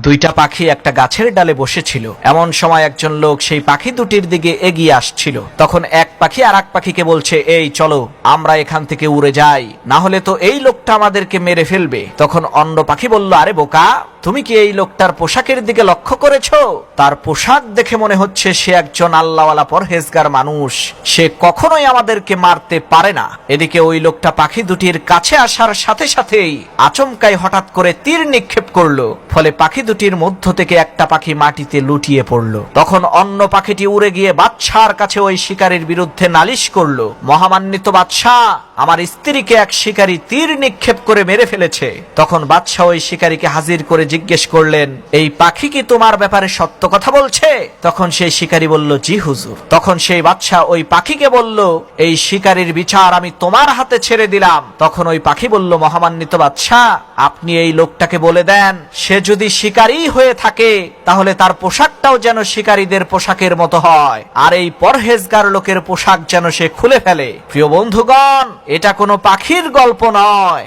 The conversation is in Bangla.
দুইটা পাখি একটা গাছের ডালে বসেছিল। এমন সময় একজন লোক সেই পাখি দুটির দিকে এগিয়ে আসছিল। তখন এক পাখি আর এক পাখিকে বলছে, এই, চলো, আমরা এখান থেকে উড়ে যাই। না হলে তো এই লোকটা আমাদেরকে মেরে ফেলবে। তখন অন্য পাখি বলল, আরে, বোকা তুমি কি এই লোকটার পোশাকের দিকে লক্ষ্য করেছ? তার পোশাক দেখে মনে হচ্ছে সে একজন আল্লাহওয়ালা পরহেজগার মানুষ। সে কখনোই আমাদেরকে মারতে পারে না। এদিকে ওই লোকটা পাখি দুটির কাছে আসার সাথে সাথেই আচমকাই হঠাৎ করে তীর নিক্ষেপ করল। ফলে পাখি দুটির মধ্য থেকে একটা পাখি মাটিতে লুটিয়ে পড়ল। তখন অন্য পাখিটি উড়ে গিয়ে বাদশার কাছে ওই শিকারীর বিরুদ্ধে নালিশ করল। মহামান্বিত বাদশাহ, আমার স্ত্রীকে এক শিকারী তীর নিক্ষেপ করে মেরে ফেলেছে। তখন বাদশাহ ওই শিকারীকে হাজির করে জিজ্ঞেস করলেন, এই পাখি কি তোমার ব্যাপারে সত্য কথা বলছে? তখন সেই শিকারী বলল, জি হুজুর। তখন সেই বাচ্চা ওই পাখিকে বলল, এই শিকারীর বিচার আমি তোমার হাতে ছেড়ে দিলাম। তখন ওই পাখি বলল, মহামান্বিত বাচ্চা আপনি এই লোকটাকে বলে দেন, সে যদি শিকারী হয়ে থাকে, তাহলে তার পোশাকটাও যেন শিকারীদের পোশাকের মতো হয়, আর এই পরহেজগার লোকের পোশাক যেন সে খুলে ফেলে। প্রিয় বন্ধুগণ, এটা কোনো পাখির গল্প নয়।